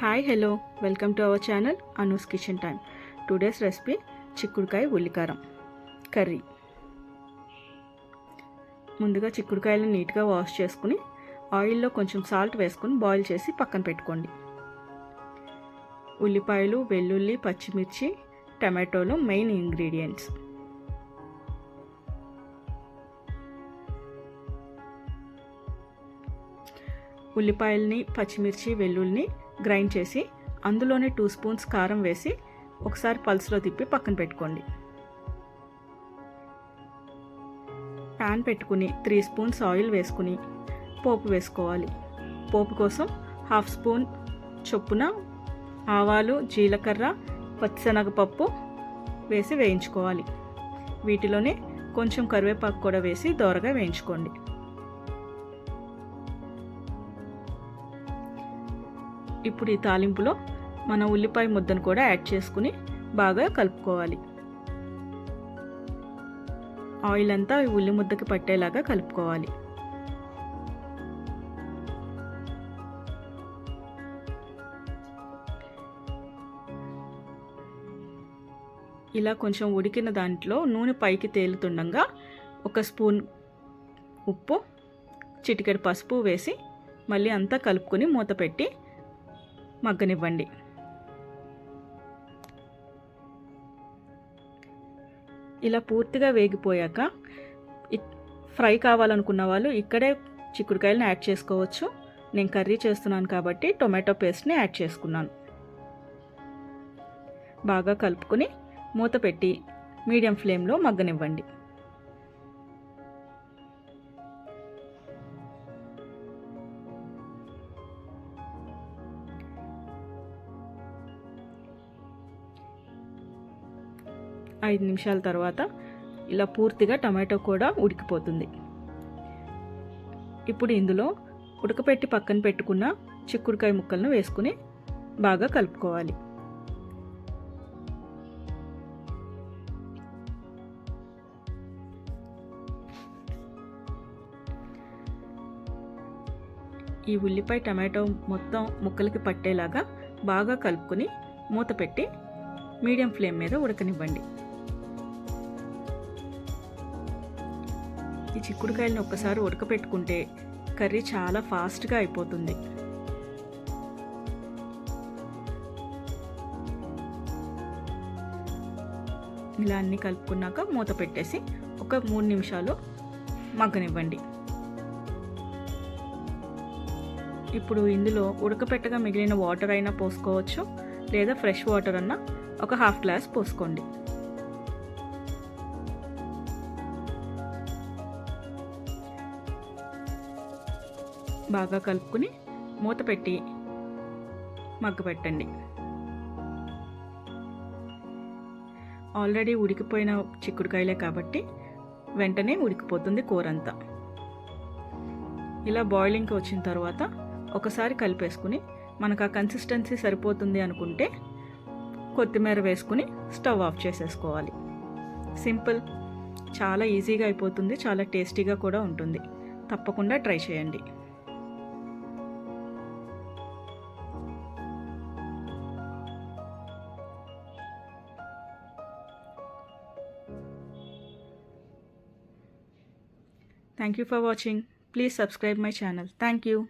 Hi hello welcome to our channel Anu's kitchen time today's recipe చిక్కుడుకాయ ఉల్లికారం curry. ముందుగా చిక్కుడుకాయలను నీట్గా వాష్ చేసుకుని ఆయిల్లో కొంచెం సాల్ట్ వేసుకుని బాయిల్ చేసి పక్కన పెట్టుకోండి. ఉల్లిపాయలు వెల్లుల్లి పచ్చిమిర్చి టమాటోలు మెయిన్ ఇంగ్రీడియంట్స్ ఉల్లిపాయల్ని పచ్చిమిర్చి వెల్లుల్లిని గ్రైండ్ చేసి అందులోనే టూ స్పూన్స్ కారం వేసి ఒకసారి పల్స్లో తిప్పి పక్కన పెట్టుకోండి. ప్యాన్ పెట్టుకుని త్రీ స్పూన్స్ ఆయిల్ వేసుకుని పోపు వేసుకోవాలి. పోపు కోసం హాఫ్ స్పూన్ చొప్పున ఆవాలు జీలకర్ర పచ్చిశనగపప్పు వేసి వేయించుకోవాలి. వీటిలోనే కొంచెం కరివేపాకు కూడా వేసి దోరగా వేయించుకోండి. ఇప్పుడు ఈ తాలింపులో మన ఉల్లిపాయ ముద్దను కూడా యాడ్ చేసుకుని బాగా కలుపుకోవాలి. ఆయిల్ అంతా ఈ ఉల్లి ముద్దకి పట్టేలాగా కలుపుకోవాలి. ఇలా కొంచెం ఉడికిన దాంట్లో నూనె పైకి తేలుతుండగా ఒక స్పూన్ ఉప్పు చిటికెడు పసుపు వేసి మళ్ళీ అంతా కలుపుకొని మూత పెట్టి మగ్గనివ్వండి. ఇలా పూర్తిగా వేగిపోయాక ఫ్రై కావాలనుకున్న వాళ్ళు ఇక్కడే చిక్కుడుకాయలను యాడ్ చేసుకోవచ్చు. నేను కర్రీ చేస్తున్నాను కాబట్టి టొమాటో పేస్ట్ని యాడ్ చేసుకున్నాను. బాగా కలుపుకొని మూత పెట్టి మీడియం ఫ్లేమ్లో మగ్గనివ్వండి. ఐదు నిమిషాల తర్వాత ఇలా పూర్తిగా టమాటో కూడా ఉడికిపోతుంది. ఇప్పుడు ఇందులో ఉడకపెట్టి పక్కన పెట్టుకున్న చిక్కుడుకాయ ముక్కలను వేసుకుని బాగా కలుపుకోవాలి. ఈ ఉల్లిపాయ టమాటో మొత్తం ముక్కలకి పట్టేలాగా బాగా కలుపుకొని మూత పెట్టి మీడియం ఫ్లేమ్ మీద ఉడకనివ్వండి. ఈ చిక్కుడుకాయలను ఒక్కసారి ఉడకపెట్టుకుంటే కర్రీ చాలా ఫాస్ట్గా అయిపోతుంది. ఇలా అన్నీ కలుపుకున్నాక మూత పెట్టేసి ఒక మూడు నిమిషాలు మగ్గనివ్వండి. ఇప్పుడు ఇందులో ఉడకపెట్టగా మిగిలిన వాటర్ అయినా పోసుకోవచ్చు లేదా ఫ్రెష్ వాటర్ అన్నా ఒక హాఫ్ గ్లాస్ పోసుకోండి. బాగా కలుపుకుని మూత పెట్టి మగ్గ పెట్టండి. ఆల్రెడీ ఉడికిపోయిన చిక్కుడుకాయలే కాబట్టి వెంటనే ఉడికిపోతుంది కూర అంతా ఇలా బాయిలింగ్కి వచ్చిన తర్వాత ఒకసారి కలిపేసుకుని మనకు ఆ కన్సిస్టెన్సీ సరిపోతుంది అనుకుంటే కొత్తిమీర వేసుకుని స్టవ్ ఆఫ్ చేసేసుకోవాలి. సింపుల్ చాలా ఈజీగా అయిపోతుంది చాలా టేస్టీగా కూడా ఉంటుంది. తప్పకుండా ట్రై చేయండి. Thank you for watching. Please subscribe my channel. Thank you.